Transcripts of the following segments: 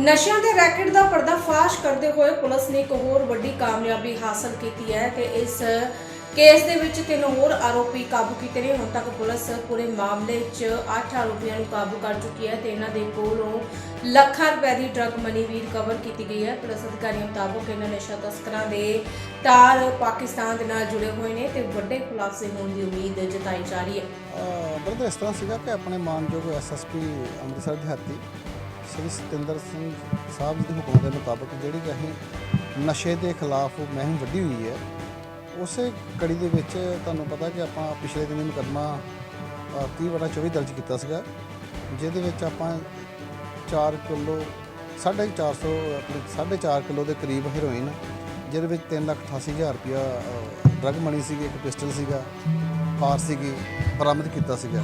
ਨਸ਼ਿਆਂ ਦੇ ਰੈਕਟ ਦਾ ਪਰਦਾਫਾਸ਼ ਕਰਦੇ ਹੋਏ ਪੁਲਿਸ ਨੇ ਇੱਕ ਹੋਰ ਵੱਡੀ ਕਾਮਯਾਬੀ ਹਾਸਲ ਕੀਤੀ ਹੈ ਕਿ ਇਸ ਕੇਸ ਦੇ ਵਿੱਚ ਤਿੰਨ ਹੋਰ ਆਰੋਪੀ ਕਾਬੂ ਕੀਤੇ ਨੇ। ਹੁਣ ਤੱਕ ਪੁਲਿਸ ਪੂਰੇ ਮਾਮਲੇ 'ਚ 8 ਆਰੋਪੀਆਂ ਨੂੰ ਕਾਬੂ ਕਰ ਚੁੱਕੀ ਹੈ ਤੇ ਇਹਨਾਂ ਦੇ ਕੋਲੋਂ ਲੱਖਾਂ ਰੁਪਏ ਦੀ ਡਰੱਗ ਮਨੀ ਵੀ ਰਿਕਵਰ ਕੀਤੀ ਗਈ ਹੈ। ਪੁਲਿਸ ਅਧਿਕਾਰੀਆਂ ਮੁਤਾਬਕ ਇਹਨਾਂ ਨਸ਼ਾ ਤਸਕਰਾਂ ਦੇ ਤਾਰ ਪਾਕਿਸਤਾਨ ਦੇ ਨਾਲ ਜੁੜੇ ਹੋਏ ਨੇ ਤੇ ਵੱਡੇ ਖੁਲਾਸੇ ਹੋਣ ਦੀ ਉਮੀਦ ਜਤਾਈ ਜਾ ਰਹੀ ਹੈ। ਬਰਦਰ ਇਸ ਤਰ੍ਹਾਂ ਸੀਗਾ ਕਿ ਆਪਣੇ ਮਾਨਯੋਗ ਐਸਐਸਪੀ ਅੰਮ੍ਰਿਤਸਰ ਦਿਹਾਤੀ ਸ੍ਰੀ ਸਤਿੰਦਰ ਸਿੰਘ ਸਾਹਿਬ ਜੀ ਦੇ ਹੁਕਮ ਦੇ ਮੁਤਾਬਕ ਜਿਹੜੀ ਕਿ ਅਸੀਂ ਨਸ਼ੇ ਦੇ ਖਿਲਾਫ ਮੁਹਿੰਮ ਵੱਡੀ ਹੋਈ ਹੈ ਉਸੇ ਕੜੀ ਦੇ ਵਿੱਚ ਤੁਹਾਨੂੰ ਪਤਾ ਕਿ ਆਪਾਂ ਪਿਛਲੇ ਦਿਨੀ ਮੁਕੱਦਮਾ ਅ, 30 ਬਟਾ 24 ਦਰਜ ਕੀਤਾ ਸੀਗਾ ਜਿਹਦੇ ਵਿੱਚ ਆਪਾਂ 4 ਕਿਲੋ 450 ਆਪਣੀ 4.5 ਕਿਲੋ ਦੇ ਕਰੀਬ ਹੈਰੋਇਨ ਜਿਹਦੇ ਵਿੱਚ 388000 ਰੁਪਇਆ ਡਰਗ ਮਣੀ ਸੀਗੀ ਇੱਕ ਪਿਸਟਲ ਸੀਗਾ ਕਾਰ ਸੀਗੀ ਬਰਾਮਦ ਕੀਤਾ ਸੀਗਾ।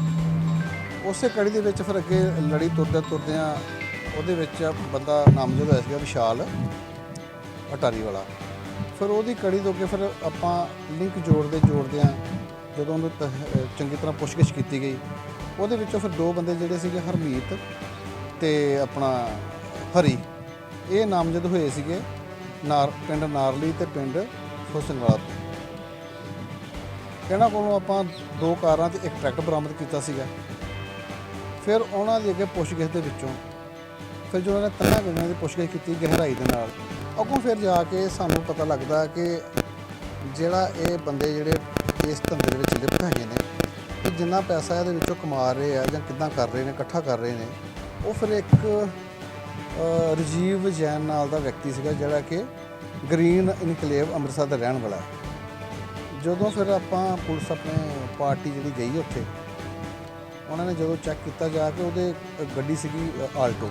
ਉਸੇ ਕੜੀ ਦੇ ਵਿੱਚ ਫਿਰ ਅੱਗੇ ਲੜੀ ਤੁਰਦੇ ਤੁਰਦਿਆਂ ਉਹਦੇ ਵਿੱਚ ਬੰਦਾ ਨਾਮਜ਼ਦ ਹੋਇਆ ਸੀਗਾ ਵਿਸ਼ਾਲ ਅਟਾਰੀ ਵਾਲਾ। ਫਿਰ ਉਹਦੀ ਕੜੀ ਤੋਂ ਅੱਗੇ ਫਿਰ ਆਪਾਂ ਲਿੰਕ ਜੋੜਦੇ ਜੋੜਦੇ ਜੋੜਦਿਆਂ ਜਦੋਂ ਉਹਨੂੰ ਚੰਗੀ ਤਰ੍ਹਾਂ ਪੁੱਛਗਿੱਛ ਕੀਤੀ ਗਈ। ਉਹਦੇ ਵਿੱਚੋਂ ਫਿਰ ਦੋ ਬੰਦੇ ਜਿਹੜੇ ਸੀਗੇ ਹਰਮੀਤ ਤੇ ਆਪਣਾ ਹਰੀ। ਇਹ ਨਾਮਜ਼ਦ ਹੋਏ ਸੀਗੇ ਨਾਰ, ਪਿੰਡ ਨਾਰਲੀ ਤੇ ਪਿੰਡ ਹੁਸਨਵਾਲਾ। ਤੋਂ ਇਹਨਾਂ ਕੋਲੋਂ ਆਪਾਂ ਦੋ ਕਾਰਾਂ ਤੇ ਇੱਕ ਟਰੈਕਟਰ ਬਰਾਮਦ ਕੀਤਾ ਸੀਗਾ। ਫਿਰ ਉਹਨਾਂ ਦੀ ਅੱਗੇ ਪੁੱਛਗਿੱਛ ਦੇ ਵਿੱਚੋਂ ਫਿਰ ਜਦੋਂ ਉਹਨਾਂ ਨੇ ਤਿੰਨਾਂ ਗੱਡੀਆਂ ਦੀ ਪੁੱਛਗਿੱਛ ਕੀਤੀ ਗਹਿਰਾਈ ਦੇ ਨਾਲ ਅੱਗੋਂ ਫਿਰ ਜਾ ਕੇ ਸਾਨੂੰ ਪਤਾ ਲੱਗਦਾ ਕਿ ਜਿਹੜਾ ਇਹ ਬੰਦੇ ਜਿਹੜੇ ਇਸ ਧੰਦੇ ਦੇ ਵਿੱਚ ਲਿਪਤ ਹੈਗੇ ਨੇ ਕਿ ਜਿੰਨਾ ਪੈਸਾ ਇਹਦੇ ਵਿੱਚੋਂ ਕਮਾ ਰਹੇ ਆ ਜਾਂ ਕਿੱਦਾਂ ਕਰ ਰਹੇ ਨੇ ਇਕੱਠਾ ਕਰ ਰਹੇ ਨੇ ਉਹ ਫਿਰ ਇੱਕ ਅ, ਰਜੀਵ ਜੈਨ ਨਾਲ ਦਾ ਵਿਅਕਤੀ ਸੀਗਾ ਜਿਹੜਾ ਕਿ ਗ੍ਰੀਨ ਇਨਕਲੇਵ ਅੰਮ੍ਰਿਤਸਰ ਦਾ ਰਹਿਣ ਵਾਲਾ ਹੈ। ਜਦੋਂ ਫਿਰ ਆਪਾਂ ਪੁਲਿਸ ਆਪਣੇ ਪਾਰਟੀ ਜਿਹੜੀ ਗਈ ਉੱਥੇ ਉਹਨਾਂ ਨੇ ਜਦੋਂ ਚੈੱਕ ਕੀਤਾ ਜਾ ਕੇ ਉਹਦੇ ਗੱਡੀ ਸੀਗੀ ਆਲਟੋ।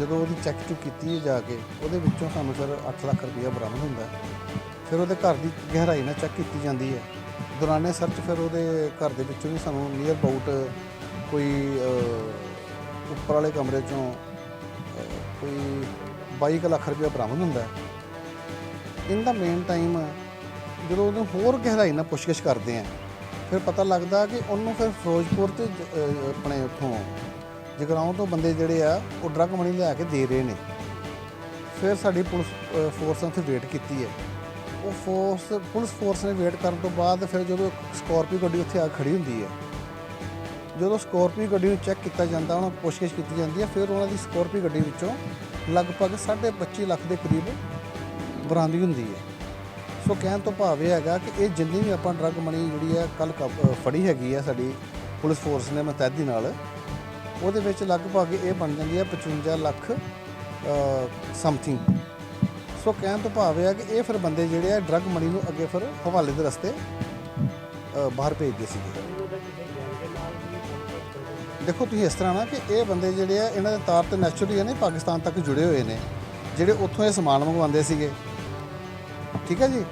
ਜਦੋਂ ਉਹਦੀ ਚੈੱਕ ਚੁੱਕ ਕੀਤੀ ਜਾ ਕੇ, ਉਹਦੇ ਵਿੱਚੋਂ ਸਾਨੂੰ ਫਿਰ 8 ਲੱਖ ਰੁਪਇਆ ਬਰਾਮਦ ਹੁੰਦਾ ਫਿਰ ਉਹਦੇ ਘਰ ਦੀ ਗਹਿਰਾਈ ਨਾਲ ਚੈੱਕ ਕੀਤੀ ਜਾਂਦੀ ਹੈ। ਦੌਰਾਨੇ ਸਰਚ ਫਿਰ ਉਹਦੇ ਘਰ ਦੇ ਵਿੱਚੋਂ ਵੀ ਸਾਨੂੰ ਨੀਅਰ ਅਬਾਊਟ ਕੋਈ ਉੱਪਰ ਵਾਲੇ ਕਮਰੇ ਚੋਂ ਕੋਈ 22 ਕੁ ਲੱਖ ਰੁਪਇਆ ਬਰਾਮਦ ਹੁੰਦਾ ਹੈ। ਇਨ ਦਾ ਮੇਨ ਟਾਈਮ ਜਦੋਂ ਉਹਨੂੰ ਹੋਰ ਗਹਿਰਾਈ ਨਾਲ ਪੁੱਛਗਿੱਛ ਕਰਦੇ ਆ, ਫਿਰ ਪਤਾ ਲੱਗਦਾ ਕਿ ਉਹਨੂੰ ਫਿਰ ਫਿਰੋਜ਼ਪੁਰ ਤੇ ਆਪਣੇ ਉੱਥੋਂ ਜਗਰਾਉਂ ਤੋਂ ਬੰਦੇ ਜਿਹੜੇ ਆ, ਉਹ ਡਰੱਗ ਮਨੀ ਲਿਆ ਕੇ ਦੇ ਰਹੇ ਨੇ। ਫਿਰ ਸਾਡੀ ਪੁਲਿਸ ਫੋਰਸ ਨੇ ਉੱਥੇ ਵੇਟ ਕੀਤੀ ਹੈ। ਉਹ ਫੋਰਸ ਪੁਲਿਸ ਫੋਰਸ ਨੇ ਵੇਟ ਕਰਨ ਤੋਂ ਬਾਅਦ ਫਿਰ ਜਦੋਂ ਸਕਾਰਪੀਓ ਗੱਡੀ ਉੱਥੇ ਆ ਖੜੀ ਹੁੰਦੀ ਹੈ, ਜਦੋਂ ਸਕਾਰਪੀਓ ਗੱਡੀ ਨੂੰ ਚੈੱਕ ਕੀਤਾ ਜਾਂਦਾ, ਉਹਨਾਂ ਨੂੰ ਪੁੱਛਗਿੱਛ ਕੀਤੀ ਜਾਂਦੀ ਹੈ, ਫਿਰ ਉਹਨਾਂ ਦੀ ਸਕਾਰਪੀਓ ਗੱਡੀ ਵਿੱਚੋਂ ਲਗਭਗ 25 ਲੱਖ ਦੇ ਕਰੀਬ ਬਰਾਮਦੀ ਹੁੰਦੀ ਹੈ। ਸੋ ਕਹਿਣ ਤੋਂ ਭਾਵ ਇਹ ਹੈਗਾ ਕਿ ਇਹ ਜਿੰਨੀ ਵੀ ਆਪਾਂ ਡਰੱਗ ਮਨੀ ਜਿਹੜੀ ਹੈ ਕੱਲ ਫੜੀ ਹੈਗੀ ਹੈ ਸਾਡੀ ਪੁਲਿਸ ਫੋਰਸ ਨੇ ਮੁਤੈਦੀ ਨਾਲ ਉਹਦੇ ਵਿੱਚ ਲਗਭਗ ਇਹ ਬਣ ਜਾਂਦੀ ਹੈ 55 ਲੱਖ ਸਮਥਿੰਗ ਸੋ ਕਹਿਣ ਤੋਂ ਭਾਵ ਇਹ ਹੈ ਕਿ ਇਹ ਫਿਰ ਬੰਦੇ ਜਿਹੜੇ ਆ ਡਰੱਗ ਮਨੀ ਨੂੰ ਅੱਗੇ ਫਿਰ ਹਵਾਲੇ ਦੇ ਰਸਤੇ ਬਾਹਰ ਭੇਜਦੇ ਸੀਗੇ। ਦੇਖੋ ਤੁਸੀਂ ਇਸ ਤਰ੍ਹਾਂ ਨਾ ਕਿ ਇਹ ਬੰਦੇ ਜਿਹੜੇ ਆ, ਇਹਨਾਂ ਦੇ ਤਾਰ ਤੇ ਨੈਚੁਰਲੀ ਨੇ ਪਾਕਿਸਤਾਨ ਤੱਕ ਜੁੜੇ ਹੋਏ ਨੇ, ਜਿਹੜੇ ਉੱਥੋਂ ਇਹ ਸਮਾਨ ਮੰਗਵਾਉਂਦੇ ਸੀਗੇ। ਠੀਕ ਹੈ ਜੀ?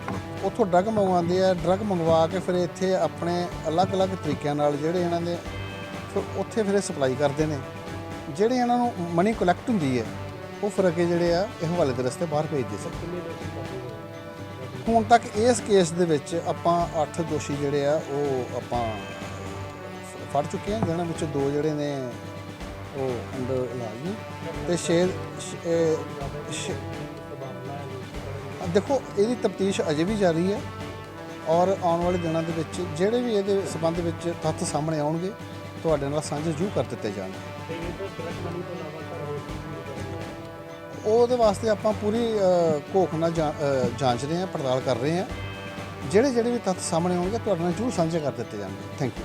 ਉੱਥੋਂ ਡਰੱਗ ਮੰਗਵਾਉਂਦੇ ਆ ਡਰੱਗ ਮੰਗਵਾ ਕੇ ਫਿਰ ਇੱਥੇ ਆਪਣੇ ਅਲੱਗ-ਅਲੱਗ ਤਰੀਕਿਆਂ ਨਾਲ ਜਿਹੜੇ ਇਹਨਾਂ ਦੇ ਫਿਰ ਉੱਥੇ ਫਿਰ ਇਹ ਸਪਲਾਈ ਕਰਦੇ ਨੇ। ਜਿਹੜੇ ਇਹਨਾਂ ਨੂੰ ਮਨੀ ਕਲੈਕਟ ਹੁੰਦੀ ਹੈ, ਉਹ ਫਿਰ ਅੱਗੇ ਜਿਹੜੇ ਆ, ਇਹ ਹਵਾਲੇ ਦੇ ਰਸਤੇ ਬਾਹਰ ਭੇਜਦੇ ਸੀ ਹੁਣ ਤੱਕ ਇਸ ਕੇਸ ਦੇ ਵਿੱਚ ਆਪਾਂ 8 ਦੋਸ਼ੀ ਜਿਹੜੇ ਆ, ਉਹ ਆਪਾਂ ਫੜ ਚੁੱਕੇ ਆ। ਜਿਹਨਾਂ ਵਿੱਚੋਂ ਦੋ ਜਿਹੜੇ ਨੇ, ਉਹ ਅੰਡਰ ਇਲਾਜ ਨੇ। ਤੇ ਸ਼ੇਰ ਸ਼- ਦੇਖੋ, ਇਹਦੀ ਤਫਤੀਸ਼ ਅਜੇ ਵੀ ਜਾਰੀ ਹੈ। ਔਰ ਆਉਣ ਵਾਲੇ ਦਿਨਾਂ ਦੇ ਵਿੱਚ ਜਿਹੜੇ ਵੀ ਇਹਦੇ ਸਬੰਧ ਵਿੱਚ ਤੱਥ ਸਾਹਮਣੇ ਆਉਣਗੇ ਤੁਹਾਡੇ ਨਾਲ ਸਾਂਝੇ ਜ਼ਰੂਰ ਕਰ ਦਿੱਤੇ ਜਾਣਗੇ ਉਹਦੇ ਵਾਸਤੇ ਆਪਾਂ ਪੂਰੀ ਘੋਖ ਨਾਲ ਜਾਂਚ ਰਹੇ ਹਾਂ, ਪੜਤਾਲ ਕਰ ਰਹੇ ਹਾਂ। ਜਿਹੜੇ ਜਿਹੜੇ ਵੀ ਤੱਥ ਸਾਹਮਣੇ ਆਉਣਗੇ, ਤੁਹਾਡੇ ਨਾਲ ਜ਼ਰੂਰ ਸਾਂਝੇ ਕਰ ਦਿੱਤੇ ਜਾਣਗੇ। Thank you